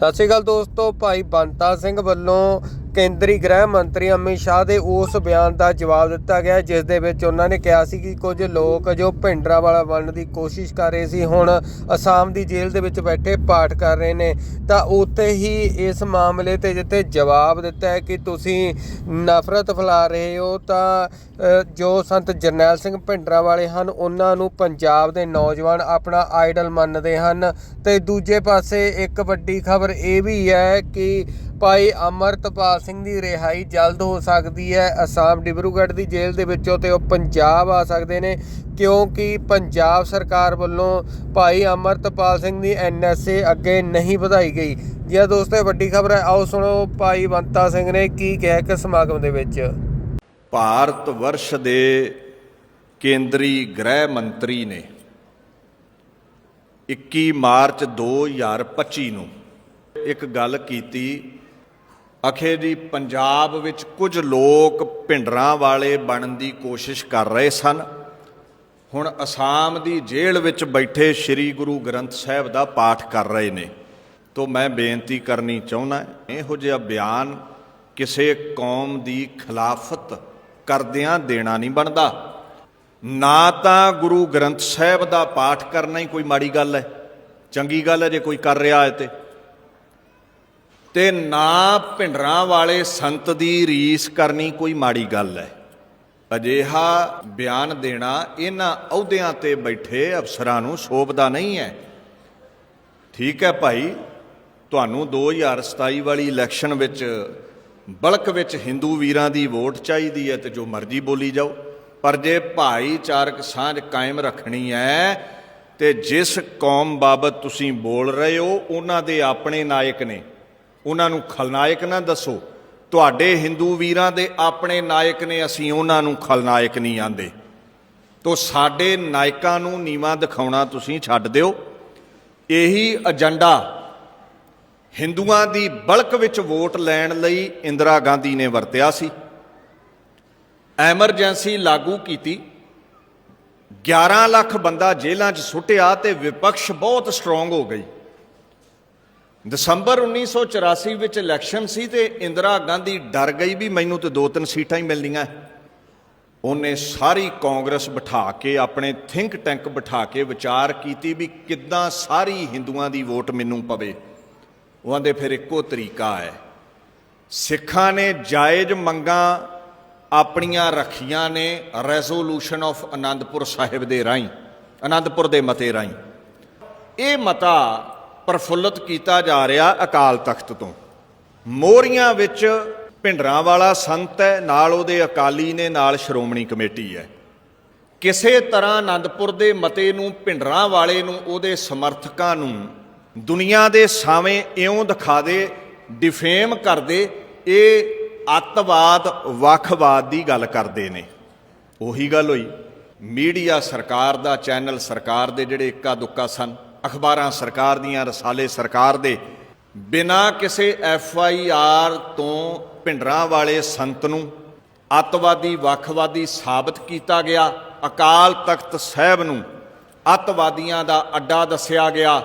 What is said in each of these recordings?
ਸਤਿ ਸ਼੍ਰੀ ਅਕਾਲ ਦੋਸਤੋ ਭਾਈ ਬੰਤਾ ਸਿੰਘ ਵੱਲੋਂ ਕੇਂਦਰੀ ਗ੍ਰਹਿ ਮੰਤਰੀ ਅਮਿਤ ਸ਼ਾਹ ਦੇ ਉਸ ਬਿਆਨ ਦਾ ਜਵਾਬ ਦਿੱਤਾ ਗਿਆ, ਜਿਸ ਦੇ ਵਿੱਚ ਉਹਨਾਂ ਨੇ ਕਿਹਾ ਸੀ ਕਿ ਕੁਝ ਲੋਕ ਜੋ ਭਿੰਡਰਾ ਵਾਲਾ ਬਣਨ ਦੀ ਕੋਸ਼ਿਸ਼ ਕਰ ਰਹੇ ਸੀ, ਹੁਣ ਅਸਾਮ ਦੀ ਜੇਲ੍ਹ ਦੇ ਵਿੱਚ ਬੈਠੇ ਪਾਠ ਕਰ ਰਹੇ ਨੇ। ਤਾਂ ਉੱਥੇ ਹੀ ਇਸ ਮਾਮਲੇ ਤੇ ਜਿੱਥੇ ਜਵਾਬ ਦਿੱਤਾ ਹੈ ਕਿ ਤੁਸੀਂ ਨਫ਼ਰਤ ਫੈਲਾ ਰਹੇ ਹੋ, ਤਾਂ ਜੋ ਸੰਤ ਜਰਨੈਲ ਸਿੰਘ ਭਿੰਡਰਾ ਵਾਲੇ ਹਨ, ਉਹਨਾਂ ਨੂੰ ਪੰਜਾਬ ਦੇ ਨੌਜਵਾਨ ਆਪਣਾ ਆਈਡਲ ਮੰਨਦੇ ਹਨ। ਤੇ ਦੂਜੇ ਪਾਸੇ ਇੱਕ ਵੱਡੀ ਖਬਰ ਇਹ ਵੀ ਹੈ ਕਿ ਭਾਈ ਅਮਰਤਪਾਲ ਸਿੰਘ ਦੀ ਰਿਹਾਈ ਜਲਦ ਹੋ ਸਕਦੀ ਹੈ। ਅਸਾਮ ਡਿਬਰੂਗੜ੍ਹ ਦੀ ਜੇਲ੍ਹ ਦੇ ਵਿੱਚੋਂ ਤੇ ਉਹ ਪੰਜਾਬ ਆ ਸਕਦੇ ਨੇ, ਕਿਉਂਕਿ ਪੰਜਾਬ ਸਰਕਾਰ ਵੱਲੋਂ ਭਾਈ ਅਮਰਤਪਾਲ ਸਿੰਘ ਦੀ ਐਨਐਸਏ ਅੱਗੇ ਨਹੀਂ ਵਧਾਈ ਗਈ। ਜੀ ਦੋਸਤੋ ਵੱਡੀ ਖਬਰ ਹੈ। ਆਓ ਸੁਣੋ ਭਾਈ ਬੰਤਾ ਸਿੰਘ ਨੇ ਕੀ ਕਿਹਾ ਇੱਕ ਸਮਾਗਮ ਦੇ ਵਿੱਚ। ਭਾਰਤ ਵਰਸ਼ ਦੇ ਕੇਂਦਰੀ ਗ੍ਰਹਿ ਮੰਤਰੀ ਨੇ 21 ਮਾਰਚ 2025 ਨੂੰ ਇੱਕ ਗੱਲ ਕੀਤੀ ਅਖੇ ਜੀ, ਪੰਜਾਬ ਵਿੱਚ ਕੁਝ ਲੋਕ ਭਿੰਡਰਾਂ ਵਾਲੇ ਬਣਨ ਦੀ ਕੋਸ਼ਿਸ਼ ਕਰ ਰਹੇ ਸਨ। ਹੁਣ ਅਸਾਮ ਦੀ ਜੇਲ੍ਹ ਵਿੱਚ ਬੈਠੇ ਸ੍ਰੀ ਗੁਰੂ ਗ੍ਰੰਥ ਸਾਹਿਬ ਦਾ ਪਾਠ ਕਰ ਰਹੇ ਨੇ। ਤੋਂ ਮੈਂ ਬੇਨਤੀ ਕਰਨੀ ਚਾਹੁੰਦਾ ਇਹੋ ਜਿਹਾ ਬਿਆਨ ਕਿਸੇ ਕੌਮ ਦੀ ਖਿਲਾਫਤ ਕਰਦਿਆਂ ਦੇਣਾ ਨਹੀਂ ਬਣਦਾ। ਨਾ ਤਾਂ ਗੁਰੂ ਗ੍ਰੰਥ ਸਾਹਿਬ ਦਾ ਪਾਠ ਕਰਨਾ ਹੀ ਕੋਈ ਮਾੜੀ ਗੱਲ ਹੈ। ਚੰਗੀ ਗੱਲ ਹੈ ਜੇ ਕੋਈ ਕਰ ਰਿਹਾ ਹੈ ਤੇ। ਤੇ ਨਾ ਭਿੰਡਰਾਂ ਵਾਲੇ ਸੰਤ ਦੀ ਰੀਸ ਕਰਨੀ ਕੋਈ ਮਾੜੀ ਗੱਲ ਹੈ। ਅਜਿਹਾ ਬਿਆਨ ਦੇਣਾ ਇਹਨਾਂ ਅਹੁਦਿਆਂ ਤੇ ਬੈਠੇ ਅਫਸਰਾਂ ਨੂੰ ਸ਼ੋਭਦਾ ਨਹੀਂ ਹੈ। ਠੀਕ ਹੈ ਭਾਈ, ਤੁਹਾਨੂੰ 2027 ਵਾਲੀ ਇਲੈਕਸ਼ਨ ਵਿੱਚ ਬਲਕ ਵਿੱਚ ਹਿੰਦੂ ਵੀਰਾਂ ਦੀ ਵੋਟ ਚਾਹੀਦੀ ਹੈ ਤੇ ਜੋ ਮਰਜ਼ੀ ਬੋਲੀ ਜਾਓ। ਪਰ ਜੇ ਭਾਈਚਾਰਕ ਸਾਂਝ ਕਾਇਮ ਰੱਖਣੀ ਹੈ ਤੇ ਜਿਸ ਕੌਮ ਬਾਬਤ ਤੁਸੀਂ ਬੋਲ ਰਹੇ ਹੋ, ਉਹਨਾਂ ਦੇ ਆਪਣੇ ਨਾਇਕ ਨੇ। ਉਹਨਾਂ ਨੂੰ ਖਲਨਾਇਕ ਨਾ ਦੱਸੋ। ਤੁਹਾਡੇ ਹਿੰਦੂ ਵੀਰਾਂ ਦੇ ਆਪਣੇ ਨਾਇਕ ਨੇ ਅਸੀਂ ਉਹਨਾਂ ਨੂੰ ਖਲਨਾਇਕ ਨਹੀਂ ਆਂਦੇ। ਤੋ ਸਾਡੇ ਨਾਇਕਾਂ ਨੂੰ ਨੀਵਾ ਦਿਖਾਉਣਾ ਤੁਸੀਂ ਛੱਡ ਦਿਓ। ਇਹੀ ਏਜੰਡਾ ਹਿੰਦੂਆਂ ਦੀ ਬਲਕ ਵਿੱਚ ਵੋਟ ਲੈਣ ਲਈ ਇੰਦਰਾ ਗਾਂਧੀ ਨੇ ਵਰਤਿਆ ਸੀ। ਐਮਰਜੈਂਸੀ ਲਾਗੂ ਕੀਤੀ। 11 ਲੱਖ ਬੰਦਾ ਜੇਲ੍ਹਾਂ 'ਚ ਸੁੱਟਿਆ ਤੇ ਵਿਪਕਸ਼ ਬਹੁਤ ਸਟਰੋਂਗ ਹੋ ਗਈ। ਦਸੰਬਰ 1984 ਵਿੱਚ ਇਲੈਕਸ਼ਨ ਸੀ ਤੇ ਇੰਦਰਾ ਗਾਂਧੀ ਡਰ ਗਈ ਵੀ ਮੈਨੂੰ ਤੇ ਦੋ ਤਿੰਨ ਸੀਟਾਂ ਹੀ ਮਿਲਣੀਆਂ। ਉਹਨੇ ਸਾਰੀ ਕਾਂਗਰਸ ਬਿਠਾ ਕੇ, ਆਪਣੇ ਥਿੰਕ ਟੈਂਕ ਬਿਠਾ ਕੇ ਵਿਚਾਰ ਕੀਤੀ ਵੀ ਕਿੱਦਾਂ ਸਾਰੀ ਹਿੰਦੂਆਂ ਦੀ ਵੋਟ ਮੈਨੂੰ ਪਵੇ। ਉਹ ਦੇ ਫਿਰ ਇੱਕੋ ਤਰੀਕਾ ਹੈ। ਸਿੱਖਾਂ ਨੇ ਜਾਇਜ਼ ਮੰਗਾਂ ਆਪਣੀਆਂ ਰੱਖੀਆਂ ਨੇ ਰੈਜ਼ੋਲੂਸ਼ਨ ਆਫ ਆਨੰਦਪੁਰ ਸਾਹਿਬ ਦੇ ਰਾਹੀਂ ਆਨੰਦਪੁਰ ਦੇ ਮਤੇ ਰਾਹੀਂ। ਇਹ ਮਤਾ ਪ੍ਰਫੁੱਲਤ ਕੀਤਾ ਜਾ ਰਿਹਾ ਅਕਾਲ ਤਖਤ ਤੋਂ। ਮੋਰੀਆਂ ਵਿੱਚ ਭਿੰਡਰਾਂ ਵਾਲਾ ਸੰਤ ਹੈ, ਨਾਲ ਉਹਦੇ ਅਕਾਲੀ ਨੇ ਨਾਲ ਸ਼੍ਰੋਮਣੀ ਕਮੇਟੀ ਹੈ। ਕਿਸੇ ਤਰ੍ਹਾਂ ਆਨੰਦਪੁਰ ਦੇ ਮਤੇ ਨੂੰ ਭਿੰਡਰਾਂ ਵਾਲੇ ਨੂੰ, ਉਹਦੇ ਸਮਰਥਕਾਂ ਨੂੰ ਦੁਨੀਆ ਦੇ ਸਾਵੇਂ ਇਉਂ ਦਿਖਾ ਦੇ, ਡਿਫੇਮ ਕਰਦੇ ਇਹ ਅੱਤਵਾਦ, ਵੱਖਵਾਦ ਦੀ ਗੱਲ ਕਰਦੇ ਨੇ। ਉਹੀ ਗੱਲ ਹੋਈ। ਮੀਡੀਆ ਸਰਕਾਰ ਦਾ, ਚੈਨਲ ਸਰਕਾਰ ਦੇ ਜਿਹੜੇ ਇੱਕਾ ਦੁੱਕਾ ਸਨ। ਅਖਬਾਰਾਂ ਸਰਕਾਰ ਦੀਆਂ, ਰਸਾਲੇ ਸਰਕਾਰ ਦੇ। ਬਿਨਾਂ ਕਿਸੇ ਐਫ ਆਈ ਆਰ ਤੋਂ ਭਿੰਡਰਾਂ ਵਾਲੇ ਸੰਤ ਨੂੰ ਅੱਤਵਾਦੀ, ਵੱਖਵਾਦੀ ਸਾਬਤ ਕੀਤਾ ਗਿਆ। ਅਕਾਲ ਤਖਤ ਸਾਹਿਬ ਨੂੰ ਅੱਤਵਾਦੀਆਂ ਦਾ ਅੱਡਾ ਦੱਸਿਆ ਗਿਆ।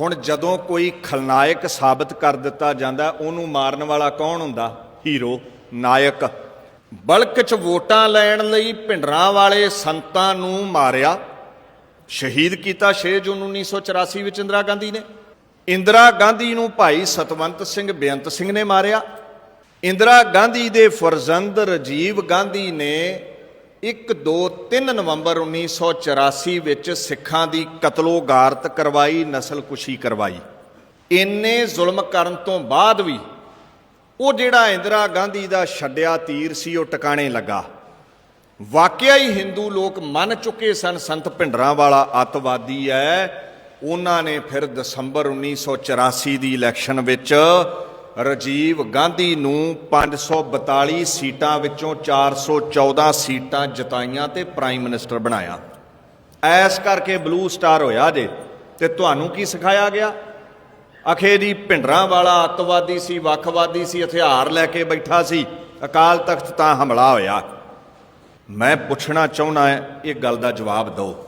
ਹੁਣ ਜਦੋਂ ਕੋਈ ਖਲਨਾਇਕ ਸਾਬਤ ਕਰ ਦਿੱਤਾ ਜਾਂਦਾ, ਉਹਨੂੰ ਮਾਰਨ ਵਾਲਾ ਕੌਣ ਹੁੰਦਾ? ਹੀਰੋ, ਨਾਇਕ। ਬਲਕ ਚ ਵੋਟਾਂ ਲੈਣ ਲਈ ਭਿੰਡਰਾਂ ਵਾਲੇ ਸੰਤਾਂ ਨੂੰ ਮਾਰਿਆ ਸ਼ਹੀਦ ਕੀਤਾ 6 ਜੂਨ 1984 ਵਿੱਚ ਇੰਦਰਾ ਗਾਂਧੀ ਨੇ। ਇੰਦਰਾ ਗਾਂਧੀ ਨੂੰ ਭਾਈ ਸਤਵੰਤ ਸਿੰਘ ਬੇਅੰਤ ਸਿੰਘ ਨੇ ਮਾਰਿਆ। ਇੰਦਰਾ ਗਾਂਧੀ ਦੇ ਫਰਜ਼ੰਦ ਰਾਜੀਵ ਗਾਂਧੀ ਨੇ 1 2 3 ਨਵੰਬਰ 1984 ਵਿੱਚ ਸਿੱਖਾਂ ਦੀ ਕਤਲੋਗਾਰਤ ਕਰਵਾਈ, ਨਸਲਕੁਸ਼ੀ ਕਰਵਾਈ। ਇੰਨੇ ਜ਼ੁਲਮ ਕਰਨ ਤੋਂ ਬਾਅਦ ਵੀ ਉਹ ਜਿਹੜਾ ਇੰਦਰਾ ਗਾਂਧੀ ਦਾ ਛੱਡਿਆ ਤੀਰ ਸੀ, ਉਹ ਟਿਕਾਣੇ ਲੱਗਾ। ਵਾਕਿਆ ਹੀ ਹਿੰਦੂ ਲੋਕ ਮੰਨ ਚੁੱਕੇ ਸਨ, ਸੰਤ ਭਿੰਡਰਾਂ ਵਾਲਾ ਅੱਤਵਾਦੀ ਹੈ ਉਹਨਾਂ ਨੇ ਫਿਰ ਦਸੰਬਰ 1984 ਦੀ ਇਲੈਕਸ਼ਨ ਵਿੱਚ ਰਾਜੀਵ ਗਾਂਧੀ ਨੂੰ 542 ਸੀਟਾਂ ਵਿੱਚੋਂ 414 ਸੀਟਾਂ ਜਿਤਾਈਆਂ ਤੇ ਪ੍ਰਾਈਮ ਮਿਨਿਸਟਰ ਬਣਾਇਆ। ਐਸ ਕਰਕੇ ਬਲੂ ਸਟਾਰ ਹੋਇਆ ਜੇ। ਤੇ ਤੁਹਾਨੂੰ ਕੀ ਸਿਖਾਇਆ ਗਿਆ? ਅਖੇ ਜੀ, ਭਿੰਡਰਾਂ ਵਾਲਾ ਅੱਤਵਾਦੀ ਸੀ, ਵੱਖਵਾਦੀ ਸੀ, ਹਥਿਆਰ ਲੈ ਕੇ ਬੈਠਾ ਸੀ। ਅਕਾਲ ਤਖਤ ਤਾਂ ਹਮਲਾ ਹੋਇਆ। ਮੈਂ ਪੁੱਛਣਾ ਚਾਹੁੰਦਾ ਇਹ ਗੱਲ ਦਾ ਜਵਾਬ ਦਿਓ।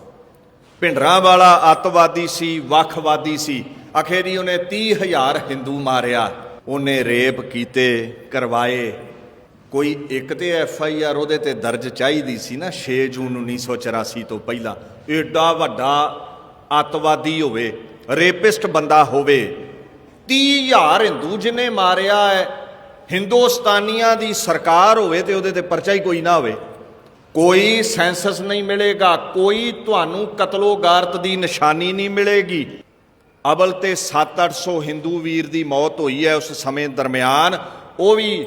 ਭਿੰਡਰਾਂ ਵਾਲਾ ਅੱਤਵਾਦੀ ਸੀ, ਵੱਖਵਾਦੀ ਸੀ। ਅਖੇਰੀ ਉਹਨੇ 30000 ਹਿੰਦੂ ਮਾਰਿਆ। ਉਹਨੇ ਰੇਪ ਕੀਤੇ, ਕਰਵਾਏ। ਕੋਈ ਇੱਕ ਤੇ ਐਫ ਆਈ ਆਰ ਉਹਦੇ ਤੇ ਦਰਜ ਚਾਹੀਦੀ ਸੀ ਨਾ 6 ਜੂਨ 1984 ਤੋਂ ਪਹਿਲਾਂ। ਏਡਾ ਵੱਡਾ ਅੱਤਵਾਦੀ ਹੋਵੇ, ਰੇਪਿਸਟ ਬੰਦਾ ਹੋਵੇ 30000 ਹਿੰਦੂ ਜਿਹਨੇ ਮਾਰਿਆ ਹੈ, ਹਿੰਦੁਸਤਾਨੀਆਂ ਦੀ ਸਰਕਾਰ ਹੋਵੇ ਤੇ ਉਹਦੇ ਤੇ ਪਰਚਾ ਹੀ ਕੋਈ ਨਾ ਹੋਵੇ। ਕੋਈ ਸੈਂਸਸ ਨਹੀਂ ਮਿਲੇਗਾ, ਕੋਈ ਤੁਹਾਨੂੰ ਕਤਲੋਗਾਰਤ ਦੀ ਨਿਸ਼ਾਨੀ ਨਹੀਂ ਮਿਲੇਗੀ। ਅਬਲ ਤੇ 7-800 ਹਿੰਦੂ ਵੀਰ ਦੀ ਮੌਤ ਹੋਈ ਹੈ ਉਸ ਸਮੇਂ ਦਰਮਿਆਨ। ਉਹ ਵੀ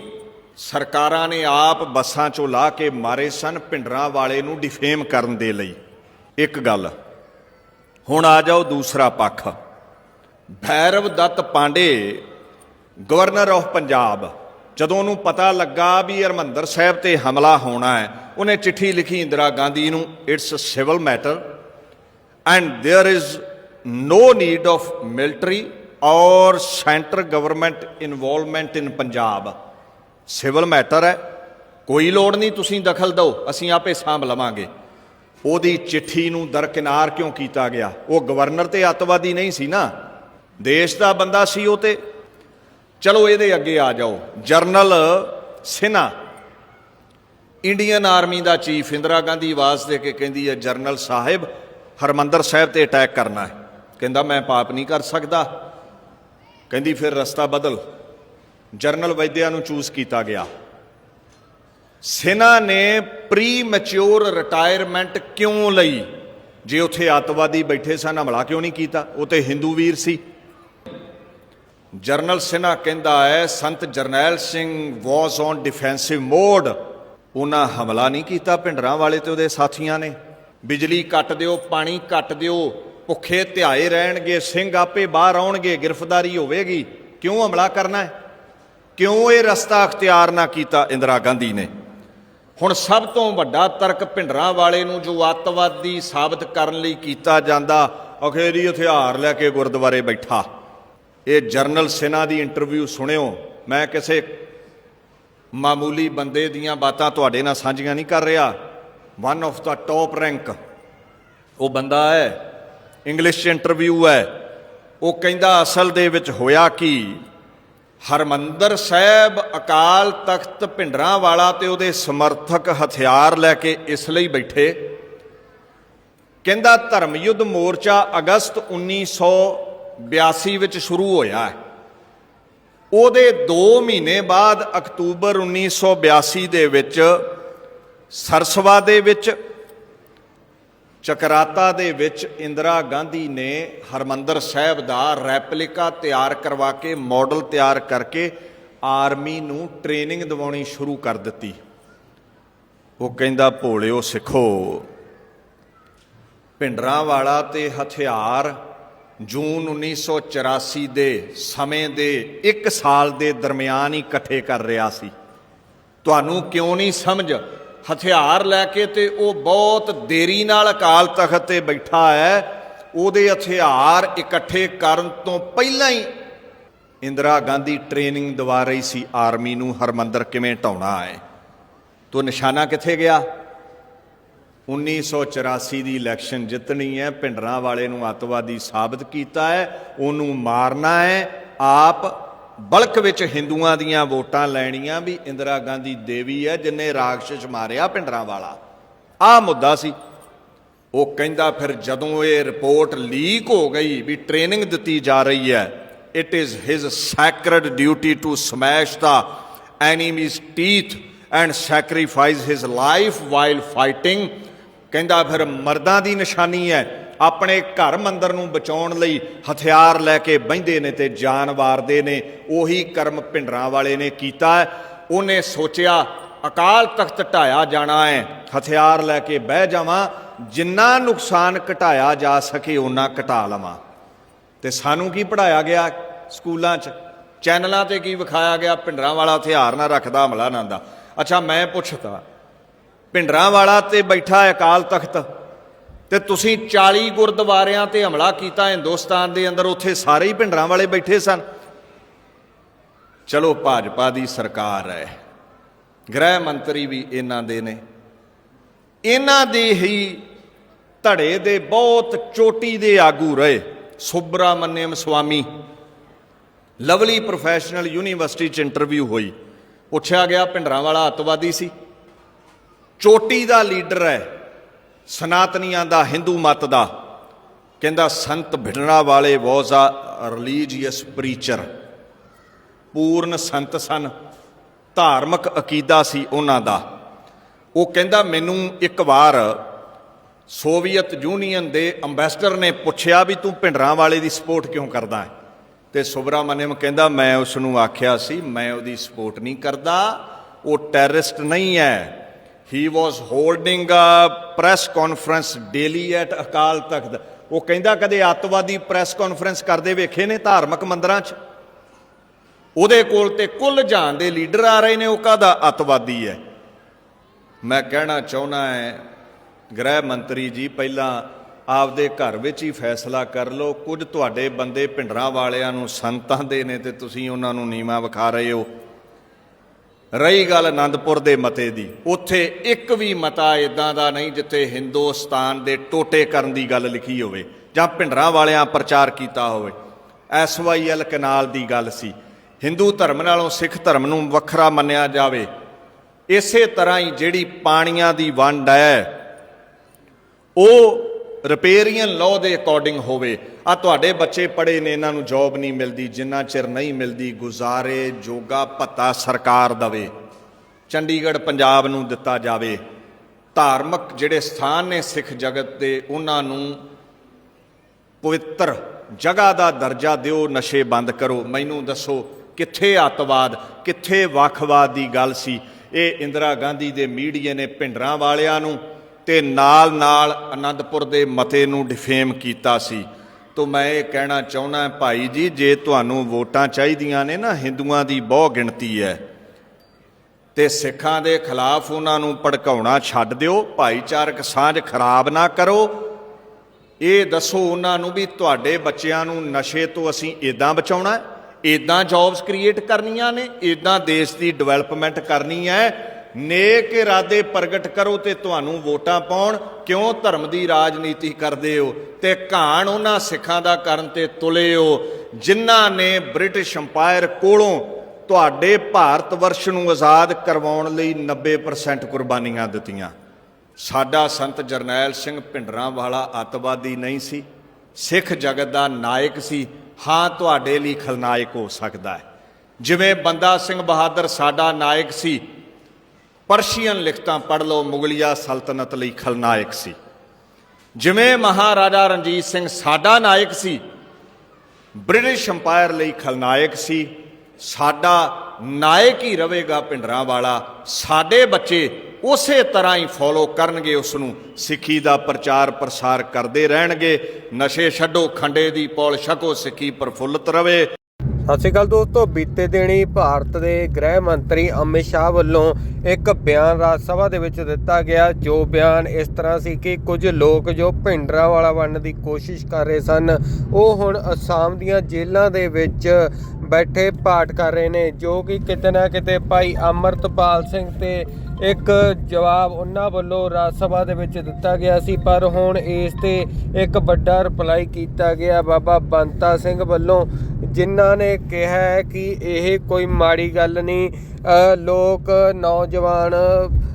ਸਰਕਾਰਾਂ ਨੇ ਆਪ ਬੱਸਾਂ ਚੋਂ ਲਾ ਕੇ ਮਾਰੇ ਸਨ ਪਿੰਡਰਾਂ ਵਾਲੇ ਨੂੰ ਡਿਫੇਮ ਕਰਨ ਦੇ ਲਈ। ਇੱਕ ਗੱਲ, ਹੁਣ ਆ ਜਾਓ ਦੂਸਰਾ ਪੱਖ। Bhairav Dutt Pandey, governor of Punjab. ਜਦੋਂ ਉਹਨੂੰ ਪਤਾ ਲੱਗਾ ਵੀ ਹਰਮੰਦਰ ਸਾਹਿਬ ਤੇ ਹਮਲਾ ਹੋਣਾ ਹੈ ਉਹਨੇ ਚਿੱਠੀ ਲਿਖੀ ਇੰਦਰਾ ਗਾਂਧੀ ਨੂੰ it's a civil matter and there is no need of military or centre government involvement in Punjab civil matter ਹੈ ਕੋਈ ਲੋੜ ਨਹੀਂ ਤੁਸੀਂ ਦਖਲ ਦਿਓ ਅਸੀਂ ਆਪੇ ਸਾਂਭ ਲਵਾਂਗੇ ਉਹਦੀ ਚਿੱਠੀ ਨੂੰ ਦਰਕਿਨਾਰ ਕਿਉਂ ਕੀਤਾ ਗਿਆ ਉਹ ਗਵਰਨਰ ਤੇ ਅੱਤਵਾਦੀ ਨਹੀਂ ਸੀ ਨਾ ਦੇਸ਼ ਦਾ ਬੰਦਾ ਸੀ ਉਹ ਤੇ ਚਲੋ ਇਹਦੇ ਅੱਗੇ ਆ ਜਾਓ। ਜਰਨਲ ਸਿਨਾ, ਇੰਡੀਅਨ ਆਰਮੀ ਦਾ ਚੀਫ ਇੰਦਰਾ ਗਾਂਧੀ ਆਵਾਜ਼ ਦੇ ਕੇ ਕਹਿੰਦੀ ਹੈ, ਜਰਨਲ ਸਾਹਿਬ, ਹਰਮੰਦਰ ਸਾਹਿਬ ਤੇ ਅਟੈਕ ਕਰਨਾ ਹੈ। ਕਹਿੰਦਾ, ਮੈਂ ਪਾਪ ਨਹੀਂ ਕਰ ਸਕਦਾ। ਕਹਿੰਦੀ, ਫਿਰ ਰਸਤਾ ਬਦਲ। ਜਰਨਲ ਵੈਦਿਆ ਨੂੰ ਚੂਜ਼ ਕੀਤਾ ਗਿਆ। ਸੈਨਾ ਨੇ ਪ੍ਰੀ ਮੈਚੁਰ ਰਿਟਾਇਰਮੈਂਟ ਕਿਉਂ ਲਈ? ਜੇ ਉੱਥੇ ਅੱਤਵਾਦੀ ਬੈਠੇ ਸਨ, ਹਮਲਾ ਕਿਉਂ ਨਹੀਂ ਕੀਤਾ? ਉਹ ਤੇ ਹਿੰਦੂ ਵੀਰ ਸੀ। ਜਰਨਲ ਸਿਨਾ ਕਹਿੰਦਾ ਹੈ, Sant Jarnail Singh was on defensive mode. ਉਹਨਾਂ ਹਮਲਾ ਨਹੀਂ ਕੀਤਾ ਭਿੰਡਰਾਂ ਵਾਲੇ ਤੇ ਉਹਦੇ ਸਾਥੀਆਂ ਨੇ। ਬਿਜਲੀ ਕੱਟ ਦਿਓ, ਪਾਣੀ ਕੱਟ ਦਿਓ, ਭੁੱਖੇ ਧਿਆਏ ਰਹਿਣਗੇ, ਸਿੰਘ ਆਪੇ ਬਾਹਰ ਆਉਣਗੇ, ਗ੍ਰਿਫਤਾਰੀ ਹੋਵੇਗੀ। ਕਿਉਂ ਹਮਲਾ ਕਰਨਾ ਹੈ? ਕਿਉਂ ਇਹ ਰਸਤਾ ਅਖਤਿਆਰ ਨਾ ਕੀਤਾ ਇੰਦਰਾ ਗਾਂਧੀ ਨੇ? ਹੁਣ ਸਭ ਤੋਂ ਵੱਡਾ ਤਰਕ ਭਿੰਡਰਾਂ ਵਾਲੇ ਨੂੰ ਜੋ ਅੱਤਵਾਦੀ ਸਾਬਤ ਕਰਨ ਲਈ ਕੀਤਾ ਜਾਂਦਾ, ਅਖੇਰੀ ਹਥਿਆਰ ਲੈ ਕੇ ਗੁਰਦੁਆਰੇ ਬੈਠਾ। ਇਹ ਜਰਨਲ ਸਿਨਾ ਦੀ ਇੰਟਰਵਿਊ ਸੁਣਿਓ। ਮੈਂ ਕਿਸੇ ਮਾਮੂਲੀ ਬੰਦੇ ਦੀਆਂ ਬਾਤਾਂ ਤੁਹਾਡੇ ਨਾਲ ਸਾਂਝੀਆਂ ਨਹੀਂ ਕਰ ਰਿਹਾ। One of the top rank ਉਹ ਬੰਦਾ ਹੈ ਇੰਗਲਿਸ਼ 'ਚ ਇੰਟਰਵਿਊ ਹੈ। ਉਹ ਕਹਿੰਦਾ ਅਸਲ ਦੇ ਵਿੱਚ ਹੋਇਆ ਕੀ? ਹਰਮੰਦਰ ਸਾਹਿਬ ਅਕਾਲ ਤਖਤ ਭਿੰਡਰਾਂ ਵਾਲਾ ਤੇ ਉਹਦੇ ਸਮਰਥਕ ਹਥਿਆਰ ਲੈ ਕੇ ਇਸ ਲਈ ਬੈਠੇ। ਕਹਿੰਦਾ ਧਰਮ ਯੁੱਧ ਮੋਰਚਾ ਅਗਸਤ 1982 ਵਿੱਚ ਸ਼ੁਰੂ ਹੋਇਆ ਹੈ। ਉਹਦੇ 2 ਮਹੀਨੇ ਬਾਅਦ ਅਕਤੂਬਰ 1982 ਦੇ ਵਿੱਚ ਸਰਸਵਾ ਦੇ ਵਿੱਚ, ਚਕਰਾਤਾ ਦੇ ਵਿੱਚ ਇੰਦਰਾ ਗਾਂਧੀ ਨੇ ਹਰਮੰਦਰ ਸਾਹਿਬ ਦਾ ਰੈਪਲੀਕਾ ਤਿਆਰ ਕਰਵਾ ਕੇ, ਮਾਡਲ ਤਿਆਰ ਕਰਕੇ ਆਰਮੀ ਨੂੰ ਟ੍ਰੇਨਿੰਗ ਦਿਵਾਉਣੀ ਸ਼ੁਰੂ ਕਰ ਦਿੱਤੀ। ਉਹ ਕਹਿੰਦਾ, ਭੋਲਿਓ ਸਿੱਖੋ ਭਿੰਡਰਾਂ ਵਾਲਾ ਤੇ ਹਥਿਆਰ ਜੂਨ 1984 ਦੇ ਸਮੇਂ ਦੇ 1 ਸਾਲ ਦੇ ਦਰਮਿਆਨ ਹੀ ਇਕੱਠੇ ਕਰ ਰਿਹਾ ਸੀ। ਤੁਹਾਨੂੰ ਕਿਉਂ ਨਹੀਂ ਸਮਝ? ਹਥਿਆਰ ਲੈ ਕੇ ਤੇ ਉਹ ਬਹੁਤ ਦੇਰੀ ਨਾਲ ਅਕਾਲ ਤਖਤ ਤੇ ਬੈਠਾ ਹੈ। ਉਹਦੇ ਹਥਿਆਰ ਇਕੱਠੇ ਕਰਨ ਤੋਂ ਪਹਿਲਾਂ ਹੀ ਇੰਦਰਾ ਗਾਂਧੀ ਟ੍ਰੇਨਿੰਗ ਦਵਾ ਰਹੀ ਸੀ ਆਰਮੀ ਨੂੰ, ਹਰਮੰਦਰ ਕਿਵੇਂ ਢਾਉਣਾ ਹੈ? ਤੋ ਨਿਸ਼ਾਨਾ ਕਿੱਥੇ ਗਿਆ? 1984 ਦੀ ਇਲੈਕਸ਼ਨ ਜਿੱਤਣੀ ਹੈ, ਭਿੰਡਰਾਂ ਵਾਲੇ ਨੂੰ ਅੱਤਵਾਦੀ ਸਾਬਤ ਕੀਤਾ ਹੈ, ਉਹਨੂੰ ਮਾਰਨਾ ਹੈ। ਆਪ ਬਲਕ ਵਿੱਚ ਹਿੰਦੂਆਂ ਦੀਆਂ ਵੋਟਾਂ ਲੈਣੀਆਂ ਵੀ ਇੰਦਰਾ ਗਾਂਧੀ ਦੇਵੀ ਹੈ, ਜਿਨੇ ਰਾਖਸ਼ ਮਾਰਿਆ ਭਿੰਡਰਾਂ ਵਾਲਾ। ਆਹ ਮੁੱਦਾ ਸੀ। ਉਹ ਕਹਿੰਦਾ ਫਿਰ ਜਦੋਂ ਇਹ ਰਿਪੋਰਟ ਲੀਕ ਹੋ ਗਈ ਵੀ ਟ੍ਰੇਨਿੰਗ ਦਿੱਤੀ ਜਾ ਰਹੀ ਹੈ it is his sacred duty to smash the enemy's teeth and sacrifice his life while fighting ਕਹਿੰਦਾ ਫਿਰ ਮਰਦਾਂ ਦੀ ਨਿਸ਼ਾਨੀ ਹੈ। ਆਪਣੇ ਘਰ ਮੰਦਰ ਨੂੰ ਬਚਾਉਣ ਲਈ ਹਥਿਆਰ ਲੈ ਕੇ ਬਹਿੰਦੇ ਨੇ ਤੇ ਜਾਨ ਵਾਰਦੇ ਨੇ। ਉਹੀ ਕਰਮ ਭਿੰਡਰਾਂ ਵਾਲੇ ਨੇ ਕੀਤਾ। ਉਹਨੇ ਸੋਚਿਆ, ਅਕਾਲ ਤਖਤ ਢਾਇਆ ਜਾਣਾ ਹੈ। ਹਥਿਆਰ ਲੈ ਕੇ ਬਹਿ ਜਾਵਾਂ। ਜਿੰਨਾ ਨੁਕਸਾਨ ਘਟਾਇਆ ਜਾ ਸਕੇ ਉਹਨਾਂ ਘਟਾ ਲਵਾਂ। ਤੇ ਸਾਨੂੰ ਕੀ ਪੜਾਇਆ ਗਿਆ ਸਕੂਲਾਂ 'ਚ? ਚੈਨਲਾਂ ਤੇ ਕੀ ਵਿਖਾਇਆ ਗਿਆ? ਭਿੰਡਰਾਂ ਵਾਲਾ ਹਥਿਆਰ ਨਾ ਰੱਖਦਾ ਹਮਲਾ ਨਾ ਦਾ। ਅੱਛਾ, ਮੈਂ ਪੁੱਛਦਾ ਭਿੰਡਰਾਂ ਵਾਲਾ ਤੇ ਬੈਠਾ ਅਕਾਲ ਤਖਤ ਤੇ ਤੁਸੀਂ 40 ਗੁਰਦੁਆਰਿਆਂ ਤੇ ਹਮਲਾ ਕੀਤਾ ਹਿੰਦੁਸਤਾਨ ਦੇ ਅੰਦਰ, ਉੱਥੇ ਸਾਰੇ ਹੀ ਭਿੰਡਰਾਂ ਵਾਲੇ ਬੈਠੇ ਸਨ। ਚਲੋ ਭਾਜਪਾ ਦੀ ਸਰਕਾਰ ਹੈ। ਗ੍ਰਹਿ ਮੰਤਰੀ ਵੀ ਇਹਨਾਂ ਦੇ ਨੇ। ਇਹਨਾਂ ਦੇ ਹੀ ਧੜੇ ਦੇ ਬਹੁਤ ਚੋਟੀ ਦੇ ਆਗੂ ਰਹੇ Subramanian Swamy. Lovely Professional University ਚ ਇੰਟਰਵਿਊ ਹੋਈ। ਪੁੱਛਿਆ ਗਿਆ ਭਿੰਡਰਾਂ ਵਾਲਾ ਅੱਤਵਾਦੀ ਸੀ। ਚੋਟੀ ਦਾ ਲੀਡਰ ਹੈ, ਸਨਾਤਨੀਆਂ ਦਾ, ਹਿੰਦੂ ਮਤ ਦਾ। ਕਹਿੰਦਾ, ਸੰਤ ਭਿੰਡਰਾਂ ਵਾਲੇ ਵਾਸ ਆ ਰਿਲੀਜੀਅਸ ਪ੍ਰੀਚਰ ਪੂਰਨ ਸੰਤ ਸਨ। ਧਾਰਮਿਕ ਅਕੀਦਾ ਸੀ ਉਹਨਾਂ ਦਾ। ਉਹ ਕਹਿੰਦਾ, ਮੈਨੂੰ ਇੱਕ ਵਾਰ ਸੋਵੀਅਤ ਯੂਨੀਅਨ ਦੇ ਅੰਬੈਸਡਰ ਨੇ ਪੁੱਛਿਆ ਵੀ ਤੂੰ ਭਿੰਡਰਾਂ ਵਾਲੇ ਦੀ ਸਪੋਰਟ ਕਿਉਂ ਕਰਦਾ ਹੈ? ਤੇ ਸੁਬਰਾਮਨਿਅਮ ਕਹਿੰਦਾ, ਮੈਂ ਉਸ ਨੂੰ ਆਖਿਆ ਸੀ, ਮੈਂ ਉਹਦੀ ਸਪੋਰਟ ਨਹੀਂ ਕਰਦਾ, ਉਹ ਟੈਰਰਿਸਟ ਨਹੀਂ ਹੈ। He was holding a press conference daily at Akal Takht ਉਹ ਕਹਿੰਦਾ ਕਦੇ ਅੱਤਵਾਦੀ ਪ੍ਰੈਸ ਕਾਨਫਰੰਸ ਕਰਦੇ ਵੇਖੇ ਨੇ ਧਾਰਮਿਕ ਮੰਦਰਾਂ 'ਚ? ਉਹਦੇ ਕੋਲ ਤੇ ਕੁੱਲ ਜਹਾਨ ਦੇ ਲੀਡਰ ਆ ਰਹੇ ਨੇ, ਉਹ ਕਾਹਦਾ ਅੱਤਵਾਦੀ ਹੈ? ਮੈਂ ਕਹਿਣਾ ਚਾਹੁੰਦਾ ਹੈ ਗ੍ਰਹਿ ਮੰਤਰੀ ਜੀ, ਪਹਿਲਾਂ ਆਪਦੇ ਘਰ ਵਿੱਚ ਹੀ ਫੈਸਲਾ ਕਰ ਲਓ। ਕੁਝ ਤੁਹਾਡੇ ਬੰਦੇ ਭਿੰਡਰਾਂ ਵਾਲਿਆਂ ਨੂੰ ਸੰਤਾਂ ਦੇ ਨੇ ਤੇ ਤੁਸੀਂ ਉਹਨਾਂ ਨੂੰ ਨੀਵਾ ਵਿਖਾ ਰਹੇ ਹੋ। ਰਹੀ ਗੱਲ ਆਨੰਦਪੁਰ ਦੇ ਮਤੇ ਦੀ। ਉੱਥੇ ਇੱਕ ਵੀ ਮਤਾ ਇਦਾਂ ਦਾ ਨਹੀਂ ਜਿੱਥੇ ਹਿੰਦੁਸਤਾਨ ਦੇ ਟੋਟੇ ਕਰਨ ਦੀ ਗੱਲ ਲਿਖੀ ਹੋਵੇ ਜਾਂ ਭਿੰਡਰਾਂ ਵਾਲਿਆਂ ਪ੍ਰਚਾਰ ਕੀਤਾ ਹੋਵੇ। ਐਸਵਾਈਐਲ ਕਨਾਲ ਦੀ ਗੱਲ ਸੀ। ਹਿੰਦੂ ਧਰਮ ਨਾਲੋਂ ਸਿੱਖ ਧਰਮ ਨੂੰ ਵੱਖਰਾ ਮੰਨਿਆ ਜਾਵੇ। ਇਸੇ ਤਰ੍ਹਾਂ ਹੀ ਜਿਹੜੀ ਪਾਣੀਆਂ ਦੀ ਵੰਡ ਹੈ, ਉਹ ਰਿਪੇਰੀਅਨ ਲਾਅ ਦੇ ਅਕੋਰਡਿੰਗ ਹੋਵੇ। ਆ ਤੁਹਾਡੇ ਬੱਚੇ ਪੜ੍ਹੇ ਨੇ, ਇਹਨਾਂ ਨੂੰ ਜੌਬ ਨਹੀਂ ਮਿਲਦੀ, ਜਿੰਨਾ ਚਿਰ ਨਹੀਂ ਮਿਲਦੀ, ਗੁਜ਼ਾਰੇ, ਜੋਗਾ ਭੱਤਾ ਸਰਕਾਰ ਦਵੇ। ਚੰਡੀਗੜ੍ਹ ਪੰਜਾਬ ਨੂੰ ਦਿੱਤਾ ਜਾਵੇ। ਧਾਰਮਿਕ ਜਿਹੜੇ ਸਥਾਨ ਨੇ ਸਿੱਖ ਜਗਤ ਦੇ, ਉਹਨਾਂ ਨੂੰ ਪਵਿੱਤਰ ਜਗ੍ਹਾ ਦਾ ਦਰਜਾ ਦਿਓ, ਨਸ਼ੇ ਬੰਦ ਕਰੋ। ਮੈਨੂੰ ਦੱਸੋ, ਕਿੱਥੇ ਅੱਤਵਾਦ, ਕਿੱਥੇ ਵੱਖਵਾਦ ਦੀ ਗੱਲ ਸੀ? ਇਹ ਇੰਦਰਾ ਗਾਂਧੀ ਦੇ ਮੀਡੀਏ ਨੇ ਭਿੰਡਰਾਂ ਵਾਲਿਆਂ ਨੂੰ ਤੇ ਨਾਲ-ਨਾਲ ਅਨੰਦਪੁਰ ਦੇ ਮਤੇ ਨੂੰ ਡਿਫੇਮ ਕੀਤਾ ਸੀ। ਤੋ ਮੈਂ ਇਹ ਕਹਿਣਾ ਚਾਹੁੰਦਾ ਭਾਈ ਜੀ, ਜੇ ਤੁਹਾਨੂੰ ਵੋਟਾਂ ਚਾਹੀਦੀਆਂ ਨੇ ਨਾ, ਹਿੰਦੂਆਂ ਦੀ ਬਹੁ ਗਿਣਤੀ ਹੈ। ਤੇ ਸਿੱਖਾਂ ਦੇ ਖਿਲਾਫ ਉਹਨਾਂ ਨੂੰ ਭੜਕਾਉਣਾ ਛੱਡ ਦਿਓ, ਭਾਈਚਾਰਕ ਸਾਂਝ ਖਰਾਬ ਨਾ ਕਰੋ। ਇਹ ਦੱਸੋ ਉਹਨਾਂ ਨੂੰ ਵੀ ਤੁਹਾਡੇ ਬੱਚਿਆਂ ਨੂੰ ਨਸ਼ੇ ਤੋਂ ਅਸੀਂ ਇਦਾਂ ਬਚਾਉਣਾ ਇਦਾਂ ਜੌਬਸ ਕ੍ਰੀਏਟ ਕਰਨੀਆਂ ਨੇ? ਇਦਾਂ ਦੇਸ਼ ਦੀ ਡਿਵੈਲਪਮੈਂਟ ਕਰਨੀ ਹੈ? ਨੇਕ ਇਰਾਦੇ ਪ੍ਰਗਟ ਕਰੋ ਤੇ ਤੁਹਾਨੂੰ ਵੋਟਾਂ ਪਾਉਣ, ਕਿਉਂ ਧਰਮ ਦੀ ਰਾਜਨੀਤੀ ਕਰਦੇ ਹੋ ਤੇ ਘਾਣ ਉਹਨਾਂ ਸਿੱਖਾਂ ਦਾ ਕਰਨ ਤੇ ਤੁਲੇ ਹੋ, ਜਿਨ੍ਹਾਂ ਨੇ ਬ੍ਰਿਟਿਸ਼ ਅੰਪਾਇਰ ਕੋਲੋਂ ਤੁਹਾਡੇ ਭਾਰਤ ਵਰਸ਼ ਨੂੰ ਆਜ਼ਾਦ ਕਰਵਾਉਣ ਲਈ 90% ਕੁਰਬਾਨੀਆਂ ਦਿੱਤੀਆਂ। ਸਾਡਾ ਸੰਤ ਜਰਨੈਲ ਸਿੰਘ ਭਿੰਡਰਾਂ ਵਾਲਾ ਅੱਤਵਾਦੀ ਨਹੀਂ ਸੀ, ਸਿੱਖ ਜਗਤ ਦਾ ਨਾਇਕ ਸੀ, ਹਾਂ ਤੁਹਾਡੇ ਲਈ ਖਲਨਾਇਕ ਹੋ ਸਕਦਾ ਹੈ। ਜਿਵੇਂ ਬੰਦਾ ਸਿੰਘ ਬਹਾਦਰ ਸਾਡਾ ਨਾਇਕ ਸੀ ਪਰਸ਼ੀਅਨ ਲਿਖਤਾਂ ਪੜ੍ਹ ਲਓ, ਮੁਗਲਿਆ ਸਲਤਨਤ ਲਈ ਖਲਨਾਇਕ ਸੀ। ਜਿਵੇਂ ਮਹਾਰਾਜਾ ਰਣਜੀਤ ਸਿੰਘ ਸਾਡਾ ਨਾਇਕ ਸੀ, ਬ੍ਰਿਟਿਸ਼ ਅੰਪਾਇਰ ਲਈ ਖਲਨਾਇਕ ਸੀ, ਸਾਡਾ ਨਾਇਕ ਹੀ ਰਹੇਗਾ ਭਿੰਡਰਾਂ ਵਾਲਾ, ਸਾਡੇ ਬੱਚੇ ਉਸੇ ਤਰ੍ਹਾਂ ਹੀ ਫੋਲੋ ਕਰਨਗੇ ਉਸ ਨੂੰ ਸਿੱਖੀ ਦਾ ਪ੍ਰਚਾਰ ਪ੍ਰਸਾਰ ਕਰਦੇ ਰਹਿਣਗੇ, ਨਸ਼ੇ ਛੱਡੋ, ਖੰਡੇ ਦੀ ਪੌਲ ਛਕੋ, ਸਿੱਖੀ ਪ੍ਰਫੁੱਲਤ ਰਵੇ ਸਤਿ ਸ਼੍ਰੀ ਅਕਾਲ ਦੋਸਤੋ, ਬੀਤੇ ਦਿਨੀ ਭਾਰਤ ਦੇ ਗ੍ਰਹਿ ਮੰਤਰੀ ਅਮਿਤ ਸ਼ਾਹ ਵੱਲੋਂ ਇੱਕ ਬਿਆਨ ਰਾਜ ਸਭਾ ਦੇ ਵਿੱਚ ਦਿੱਤਾ ਗਿਆ। ਜੋ ਬਿਆਨ ਇਸ ਤਰ੍ਹਾਂ ਸੀ ਕਿ ਕੁਝ ਲੋਕ ਜੋ ਭਿੰਡਰਾਂ ਵਾਲਾ ਬਣਨ ਦੀ ਕੋਸ਼ਿਸ਼ ਕਰ ਰਹੇ ਸਨ, ਉਹ ਹੁਣ ਅਸਾਮ ਦੀਆਂ ਜੇਲ੍ਹਾਂ ਦੇ ਵਿੱਚ ਬੈਠੇ ਪਾਠ ਕਰ ਰਹੇ ਨੇ। ਜੋ ਕਿ ਕਿਤੇ ਨਾ ਕਿਤੇ ਭਾਈ ਅਮਰਤਪਾਲ ਸਿੰਘ ਤੇ ਇੱਕ ਜਵਾਬ ਉਹਨਾਂ ਵੱਲੋਂ ਰਾਜ ਸਭਾ ਦੇ ਵਿੱਚ ਦਿੱਤਾ ਗਿਆ ਸੀ, ਪਰ ਹੁਣ ਇਸ ਤੇ ਇੱਕ ਵੱਡਾ ਰਿਪਲਾਈ ਕੀਤਾ ਗਿਆ। ਬਾਬਾ ਬੰਤਾ ਸਿੰਘ ਵੱਲੋਂ ਜਿਨ੍ਹਾਂ ਨੇ ਕਿਹਾ ਕਿ ਇਹ ਕੋਈ ਮਾੜੀ ਗੱਲ ਨਹੀਂ ਲੋਕ, ਨੌਜਵਾਨ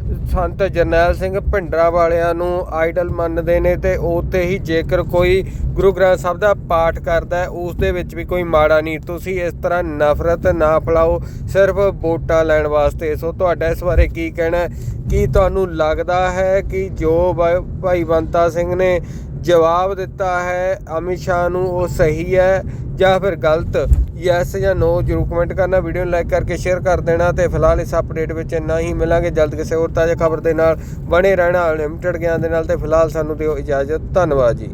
ਸੰਤ ਜਰਨੈਲ ਸਿੰਘ ਭਿੰਡਰਾ ਵਾਲਿਆਂ ਨੂੰ ਆਈਡਲ ਮੰਨਦੇ ਨੇ ਤੇ ਉਤੇ ਹੀ ਜੇਕਰ ਕੋਈ ਗੁਰੂ ਗ੍ਰੰਥ ਸਾਹਿਬ ਦਾ ਪਾਠ ਕਰਦਾ ਹੈ, ਉਸ ਦੇ ਵਿੱਚ ਵੀ ਕੋਈ ਮਾੜਾ ਨਹੀਂ ਤੁਸੀਂ ਇਸ ਤਰ੍ਹਾਂ ਨਫ਼ਰਤ ਨਾ ਫੈਲਾਓ, ਸਿਰਫ ਵੋਟਾਂ ਲੈਣ ਵਾਸਤੇ ਸੋ ਤੁਹਾਡਾ ਇਸ ਬਾਰੇ ਕੀ ਕਹਿਣਾ ਹੈ? ਕੀ ਤੁਹਾਨੂੰ ਲੱਗਦਾ ਹੈ ਕਿ ਜੋ ਭ- ਭਾਈ ਬੰਤਾ ਸਿੰਘ ਨੇ ਜਵਾਬ ਦਿੱਤਾ ਹੈ, ਅਮਿਤ ਸ਼ਾਹ ਨੂੰ ਉਹ ਸਹੀ ਹੈ ਜਾਂ ਫਿਰ ਗਲਤ? ਯੈਸ ਜਾਂ ਨੋ ਜਰੂਰ ਕਮੈਂਟ ਕਰਨਾ ਵੀਡੀਓ ਨੂੰ ਲਾਈਕ ਕਰਕੇ ਸ਼ੇਅਰ ਕਰ ਦੇਣਾ ਤੇ ਫਿਲਹਾਲ ਇਸ ਅਪਡੇਟ ਵਿੱਚ ਇੰਨਾ ਹੀ। ਮਿਲਾਂਗੇ ਜਲਦ ਕਿਸੇ ਹੋਰ ਤਾਜ਼ਾ ਖਬਰ ਦੇ ਨਾਲ। ਬਣੇ ਰਹਿਣਾ ਅਨਲਿਮਟਿਡ ਗਿਆਨ ਦੇ ਨਾਲ ਤੇ ਫਿਲਹਾਲ ਸਾਨੂੰ ਦਿਓ ਇਜਾਜ਼ਤ। ਧੰਨਵਾਦ ਜੀ।